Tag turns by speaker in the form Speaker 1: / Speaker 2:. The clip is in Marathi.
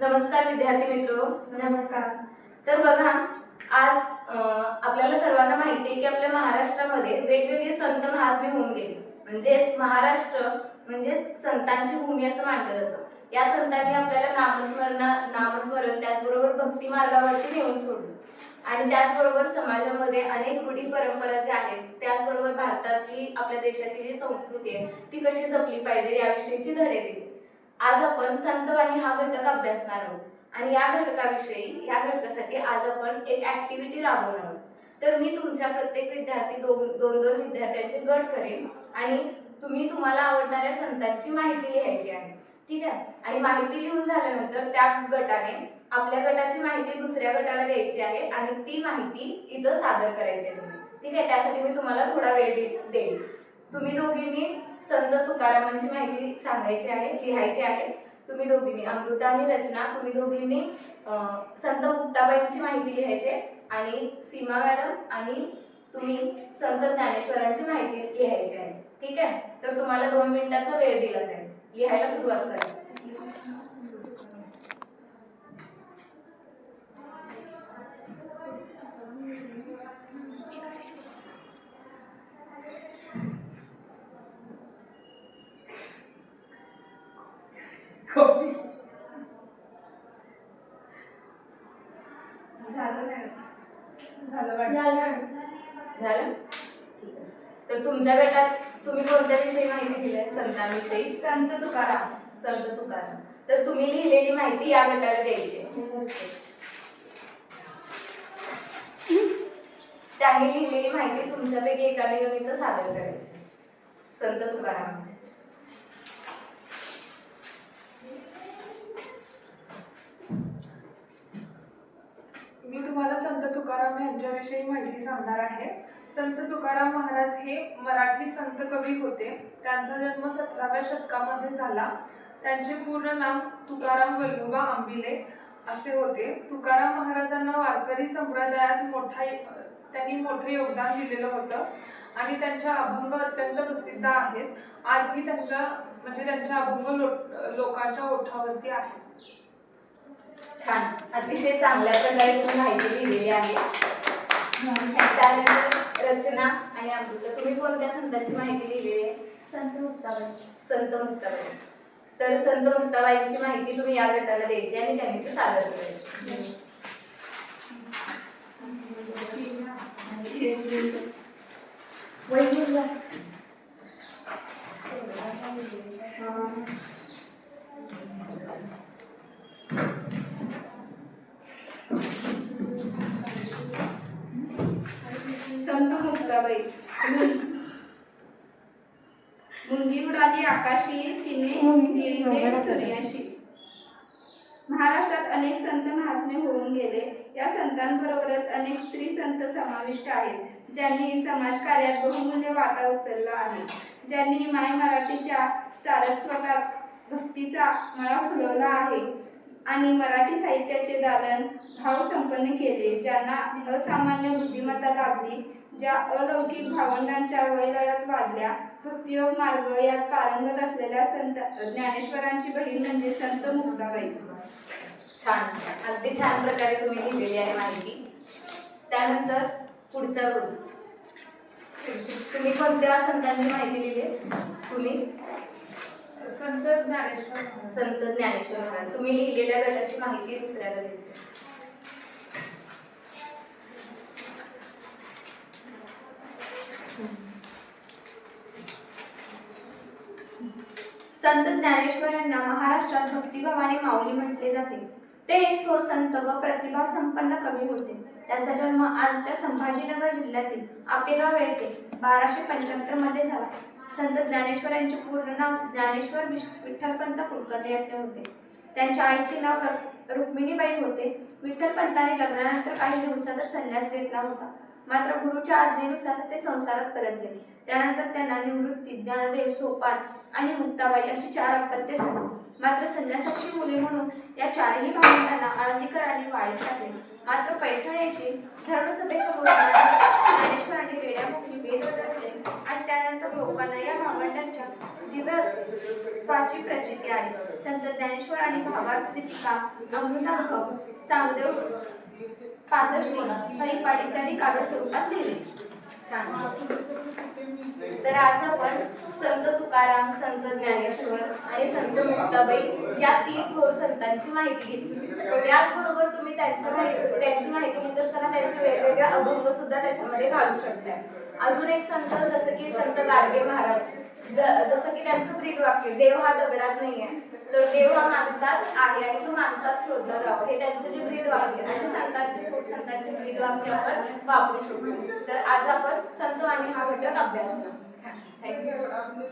Speaker 1: नमस्कार विद्यार्थी मित्र.
Speaker 2: नमस्कार.
Speaker 1: तर बघा आज आपल्याला सर्वांना माहिती आहे की आपल्या महाराष्ट्रामध्ये वेगवेगळे संत महात्मे होऊन गेले. म्हणजेच महाराष्ट्र म्हणजेच संतांची भूमी असं मानलं जातं. या संतांनी आपल्याला नामस्मरण नामस्मरण त्याचबरोबर भक्ती मार्गावरती नेऊन सोडलं. आणि त्याचबरोबर समाजामध्ये अनेक रूढी परंपरा ज्या आहेत त्याचबरोबर भारतातली आपल्या देशाची जी संस्कृती आहे ती कशी जपली पाहिजे याविषयीची धडे दिली. आज आपण संतवाणी हा घटक अभ्यासणार आहोत. आणि या घटकाविषयी या घटकासाठी आज आपण एक ऍक्टिव्हिटी राबवणार आहोत. तर मी तुमच्या प्रत्येक विद्यार्थी दोन दोन दोन विद्यार्थ्यांचे गट करेन आणि तुम्ही तुम्हाला आवडणाऱ्या संतांची माहिती लिहायची आहे. ठीक आहे? आणि माहिती लिहून झाल्यानंतर त्या गटाने आपल्या गटाची माहिती दुसऱ्या गटाला द्यायची आहे आणि ती माहिती इथं सादर करायची आहे तुम्ही. ठीक आहे? त्यासाठी मी तुम्हाला थोडा वेळ दे- देईन. तुम्ही दोघींनी संत तुकारामांची माहिती सांगायची आहे लिहायची आहे. तुम्ही दोघींनी अमृता आणि रचना तुम्ही दोघींनी संत मुक्ताबाईंची माहिती लिहायची आहे. आणि सीमा मॅडम आणि तुम्ही संत ज्ञानेश्वरांची माहिती लिहायची आहे. ठीक आहे? तर तुम्हाला दोन मिनिटाचा वेळ दिला जाईल. लिहायला सुरुवात करा.
Speaker 2: झालं वाटतं.
Speaker 1: झालं. ठीक आहे. तर तुमच्या गटात तुम्ही कोणत्या विषयी माहिती दिली आहे? संतांविषयी?
Speaker 2: संत तुकाराम.
Speaker 1: संत तुकाराम. तर तुम्ही लिहिलेली माहिती या गटाला द्यायची. त्यांनी लिहिलेली माहिती तुमच्यापैकी एकाने इथं सादर करायची संत तुकारामांची.
Speaker 3: तुकाराम यांच्याविषयी माहिती सांगणार आहे. संत तुकाराम महाराज हे मराठी संत कवी होते. त्यांचा जन्म सतराव्या शतकामध्ये झाला. त्यांचे पूर्ण नाव तुकाराम वल्लभा आंबिले असे होते. तुकाराम महाराजांना वारकरी संप्रदायात मोठा त्यांनी मोठं योगदान दिलेलं होतं. आणि त्यांच्या अभंग अत्यंत प्रसिद्ध आहेत. आजही त्यांच्या म्हणजे त्यांच्या अभंग लो लोकांच्या ओठावरती आहेत.
Speaker 1: छान अतिशय चांगल्या प्रकारे तुम्ही माहिती लिहिलेली आहे त्यानंतर रचना आणि अमृता तुम्ही कोणत्या संतांची माहिती लिहिलेली आहे
Speaker 2: संत मुक्ताबाई
Speaker 1: संत मुक्ताबाई तर संत मुक्ताबाईंची माहिती तुम्ही या गटाला द्यायची आणि त्यांनी ती सादर करायची
Speaker 2: संत मुक्ताबाई मुंगी उडाली आकाशी तिने सूर्याशी महाराष्ट्रात अनेक संत महात्मे होऊन गेले. या संतांबरोबरच अनेक स्त्री संत समाविष्ट आहेत ज्यांनी समाजकार्यात बहुमूल्य वाटा उचलला आहे. ज्यांनी माय मराठीच्या सारस्वतात भक्तीचा मळा फुलवला आहे. आणि मराठी साहित्याचे दालन भाव संपन्न केले ज्यांना असामान्य बुद्धिमत्ता लाभली ज्या अलौकिक भावंडांच्या वैलळात वाढल्या. भक्तियोग मार्ग यात पारंगत असलेल्या संत ज्ञानेश्वरांची बहीण म्हणजे संत मुक्ताबाई.
Speaker 1: छान अगदी छान प्रकारे तुम्ही लिहिलेली आहे माहिती. त्यानंतर पुढचा गुरु तुम्ही कोणत्या संतांची माहिती लिहिली तुम्ही?
Speaker 3: संत ज्ञानेश्वर महाराज.
Speaker 1: संत ज्ञानेश्वर महाराज. तुम्ही लिहिलेल्या गटाची माहिती दुसऱ्याला देते.
Speaker 4: संत ज्ञानेश्वर यांना महाराष्ट्रात भक्तिभावाने माऊली म्हटले जाते. ते एक थोर संत व प्रतिभा संपन्न कवी होते. त्यांचा जन्म आजच्या संभाजीनगर जिल्ह्यातील आपेगाव येथे बाराशे पंच्याहत्तरमध्ये झाला. संत ज्ञानेश्वर यांचे पूर्ण नाव ज्ञानेश्वर विठ्ठलपंत कुलकर्णी असे होते. त्यांच्या आईचे नाव रुक्मिणीबाई होते. विठ्ठलपंतांनी लग्नानंतर काही दिवसातच संन्यास घेतला होता. मात्र गुरुच्या आज्ञेनुसार ते संसारात परतले. त्यानंतर त्यांना निवृत्ती ज्ञानदेव सोपान आणि मुक्ताबाई अशी चार अपत्य झाली. मात्र संन्यासाची मुले म्हणून या चारही भावंडांना आळंदीकरांनी वाळीत टाकले. मात्र पैठण येथील धर्मसभेसमोर ज्ञानेश्वरांनी रेड्या मोकली वेद बदलले आणि आणि त्यानंतर लोकांना या भावंडांच्या दिव्यत्वाची प्रचिती आहे. संत ज्ञानेश्वर आणि भावार्थ दीपिका अमृतानुभव चांगदेव पासष्टी हरिपाठ इत्यादी काव्य स्वरूपात लिहिले.
Speaker 1: छान. तर आज आपण संत तुकाराम संत ज्ञानेश्वर आणि संत मुक्ताबाई या तीन थोर संतांची माहिती घेतली. याचबरोबर तुम्ही त्यांच्या माहिती त्यांची माहिती लिहित असताना त्यांचे वेगवेगळे अभंग सुद्धा त्याच्यामध्ये घालू शकताय. अजून एक संत जसं की संत गाडगे महाराज जसं की त्यांचं प्रीत वाक्य देव हा दगडात नाहीये तर देव हा माणसात आहे आणि तो माणसात शोधला जावं. हे त्यांचं जे ब्रीद वाक्य असे संतांचे खूप संतांचे ब्रीद वाक्य आपण वापरू शकतो. तर आज आपण संतवाणी हा घटक अभ्यासला थँक्यू.